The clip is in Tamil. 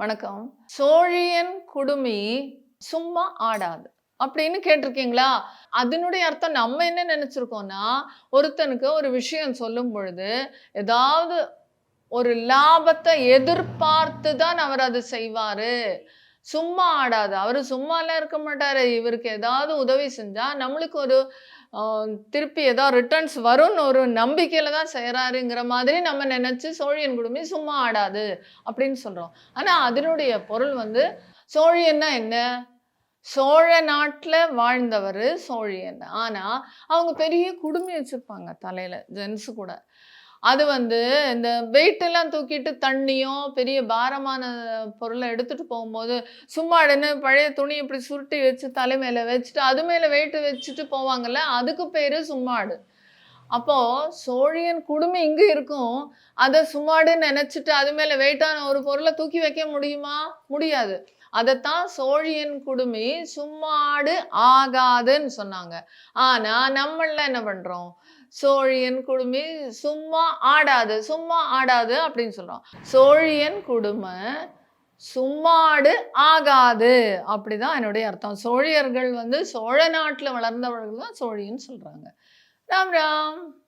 வணக்கம். சோழியன் குடுமி சும்மா ஆடாது. அப்படின்னு கேட்டிருக்கீங்களா? அதனுடைய அர்த்தம் நம்ம என்ன நினைச்சிருக்கோம்னா ஒருத்தனுக்கு ஒரு விஷயம் சொல்லும் பொழுது ஏதாவது ஒரு லாபத்தை எதிர்பார்த்து தான் அவர் அதை செய்வாரு. சும்மா ஆடாது. அவர் சும்மாலாம் இருக்க மாட்டார். இவருக்கு ஏதாவது உதவி செஞ்சால் நம்மளுக்கு ஒரு திருப்பி ஏதாவது ரிட்டர்ன்ஸ் வரும்னு ஒரு நம்பிக்கையில் தான் செய்கிறாருங்கிற மாதிரி நம்ம நினச்சி சோழியன் குடுமி சும்மா ஆடாது அப்படின்னு சொல்கிறோம் ஆனால் அதனுடைய பொருள் வந்து சோழியன்னா என்ன? சோழ நாட்டில் வாழ்ந்தவர் சோழியன் ஆனால் அவங்க பெரிய குடுமி வச்சுருப்பாங்க தலையில் ஜென்ஸு கூட. அது வந்து இந்த வெயிட் எல்லாம் தூக்கிட்டு தண்ணியோ பெரிய பாரமான பொருளை எடுத்துட்டு போகும்போது சும்மாடுன்னு பழைய துணி இப்படி சுருட்டி வச்சு தலை மேல வச்சுட்டு அது மேல வெயிட் வச்சுட்டு போவாங்கல்ல அதுக்கு பேரு சும்மாடு. அப்போ சோழியன் குடுமி இங்கே இருக்கும். அதை சும்மாடுன்னு நினச்சிட்டு அது மேலே வெயிட்டான ஒரு பொருளை தூக்கி வைக்க முடியுமா? முடியாது. அதைத்தான் சோழியன் குடுமி சும்மாடு ஆகாதுன்னு சொன்னாங்க. ஆனா நம்மள என்ன பண்றோம்? சோழியன் குடுமி சும்மா ஆடாது சும்மா ஆடாது அப்படின்னு சொல்றோம். சோழியன் குடுமை சும்மாடு ஆகாது. அப்படிதான் என்னுடைய அர்த்தம். சோழியர்கள் வந்து சோழ நாட்டில் வளர்ந்தவர்கள் தான் சோழியன்னு சொல்றாங்க. ராம் ராம்.